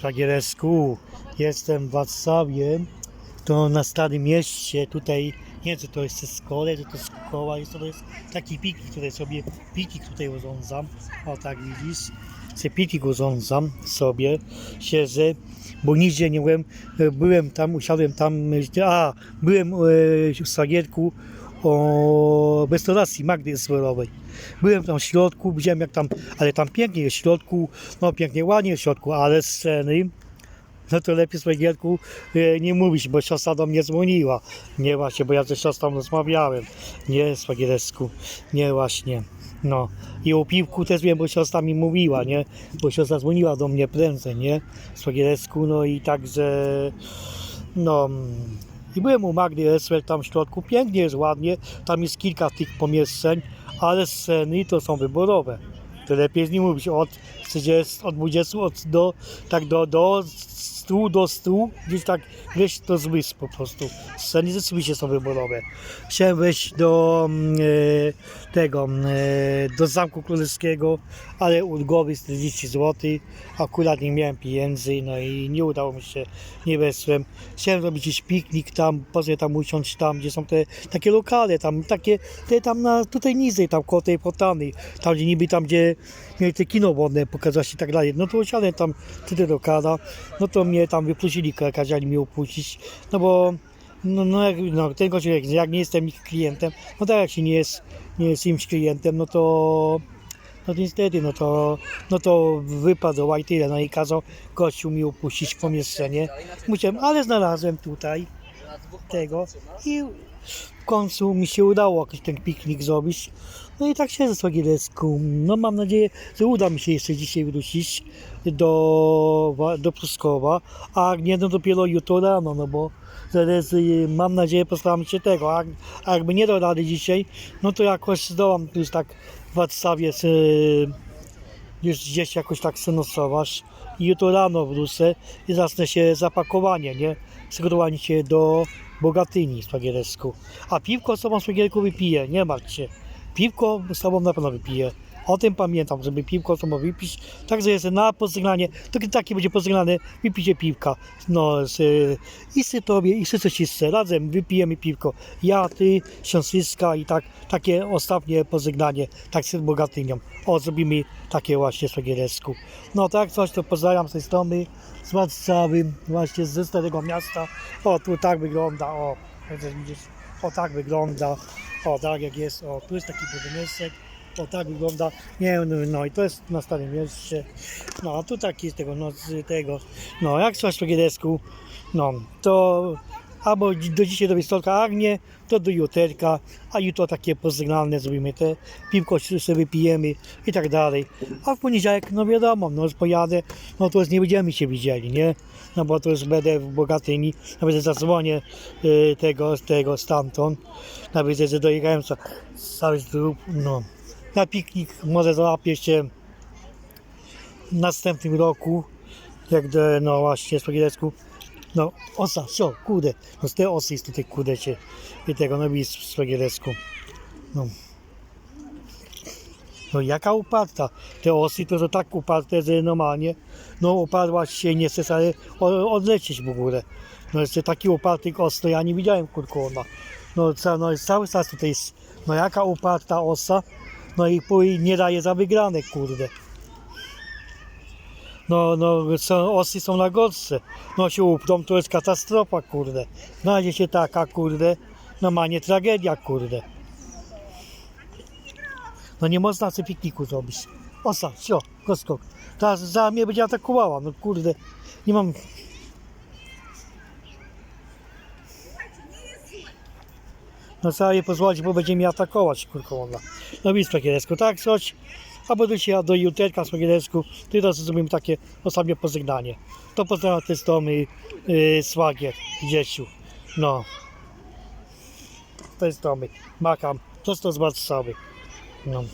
Szwagieresku, jestem w Warszawie, to na Starym Mieście, tutaj, nie wiem czy to jest szkole, czy to jest szkoła, jest to, jest taki piknik, który sobie, piknik tutaj urządzam, o tak widzisz, sobie piknik urządzam sobie, siedzę, bo nigdzie nie byłem, byłem tam, usiadłem tam, a, byłem e, w Szwagierku, o restauracji Magdy Zborowej. Byłem tam w środku, widziałem jak tam, ale tam pięknie jest w środku, no pięknie, ładnie w środku, ale sceny, no to lepiej z Węgierku e, nie mówić, bo siostra do mnie dzwoniła. Nie właśnie, bo ja ze siostrą rozmawiałem. Nie z Węgiersku, nie właśnie. No i o piwku też wiem, bo siostra mi mówiła, nie? Bo siostra dzwoniła do mnie prędzej, nie? Z Węgiersku, no i także, no... I byłem u Magdy Eswer tam w środku, pięknie jest, ładnie, tam jest kilka tych pomieszczeń, ale sceny to są wyborowe. To lepiej z nim mówić od 30, od 20 od do, tak do, do 100 do 100, gdzieś tak gdzieś to zmysł po prostu. Sceny rzeczywiście są wyborowe. Chciałem wejść do mm, e, tego, mm, e, do Zamku Królewskiego, ale ulgowy 40 zł. Akurat nie miałem pieniędzy, no i nie udało mi się, nie weszłem. Chciałem zrobić jakiś piknik tam, potem tam usiąść tam, gdzie są te takie lokale, tam takie, te tam na, tutaj niżej, tam koło tej potany, tam gdzie niby tam, gdzie mieli te kino wodne pokazać i tak dalej. No to usiadłem tam tutaj do kada, no to mnie tam wypuścili, kazali mi opuścić, no bo no, no, jak, no gościu, jak, nie jestem ich klientem, no tak jak się nie jest, nie jest klientem, no to no to niestety, no to, no to wypadło i tyle, no i kazał gościu mi opuścić pomieszczenie. Musiałem, ale znalazłem tutaj tego i w końcu mi się udało jakiś ten piknik zrobić. No i tak siedzę w Sogielesku. No mam nadzieję, że uda mi się jeszcze dzisiaj wrócić do, do Pruskowa, a nie, no dopiero jutro rano, no bo zaraz y, mam nadzieję postaram się tego, a, a jakby nie do rady dzisiaj, no to jakoś zdołam już tak w Warszawie z, już gdzieś jakoś tak synosować i jutro rano wrócę i zacznę się zapakowanie, nie? Przygotowanie się do Bogatyni z. A piwko z tobą z Pagierku wypiję, nie martw się. Piwko z tobą na pewno wypiję. O tym pamiętam, żeby piwko tobą wypić. Także jest na pozygnanie, to takie będzie pozygnane, wypicie piwka. No, z, i sy tobie, i coś jeszcze. Razem wypijemy piwko. Ja, ty, siostrzyska i tak, takie ostatnie pozygnanie, tak z Bogatynią. O, zrobimy takie właśnie z Pagieresku. No tak, coś to pozdrawiam z tej strony, z Warszawy, właśnie ze Starego Miasta. O, tu tak wygląda, o, widzisz, o tak wygląda, o tak jak jest, o, tu jest taki budynek, o tak wygląda, nie no, no i to jest na Starym Mieście, no a tu taki z tego, no z tego, no jak coś w Pagieresku, no to albo do dzisiaj do Wistolka, a nie, to do juterka, a jutro takie pozygnalne zrobimy te, piwko sobie wypijemy i tak dalej. A w poniedziałek, no wiadomo, no pojadę, no to już nie będziemy się widzieli, nie? No bo to już będę w Bogatyni, nawet zadzwonię y, tego, tego stamtąd, nawet że dojechałem ca- cały zrób, no. Na piknik może załapię się w następnym roku, jak do, no właśnie z Pogielecku, no, osa, co, kurde, no z tej osy jest tutaj, kurde, się, i tego, no i z Swagielecku. No. No jaka uparta, te osy to są tak uparte, że normalnie, no upadłaś się, nie chcesz ale o- odlecieć w ogóle. No jeszcze taki uparty os, to ja nie widziałem, kurku, ona. No, ca, no cały czas tutaj jest, no jaka uparta osa, no i nie daje za wygrane, kurde. No, no, są, osy są na gorsze. No się upną, to jest katastrofa, kurde. Znajdzie się taka, kurde, normalnie tragedia, kurde. No nie można sobie pikniku zrobić. Osa, sio, koskok. Teraz za mnie będzie atakowała, no kurde. Nie mam... No trzeba jej pozwolić, bo będzie mnie atakować, kurko ona. No widzisz, Pagielecku, tak coś? Albo do dzisiaj do juterka z ty teraz zrobimy takie ostatnie pożegnanie. To pozdrawiam te strony yy, Słagier, Dzieciu. No. To jest domy. Makam, prosto z Warszawy. No.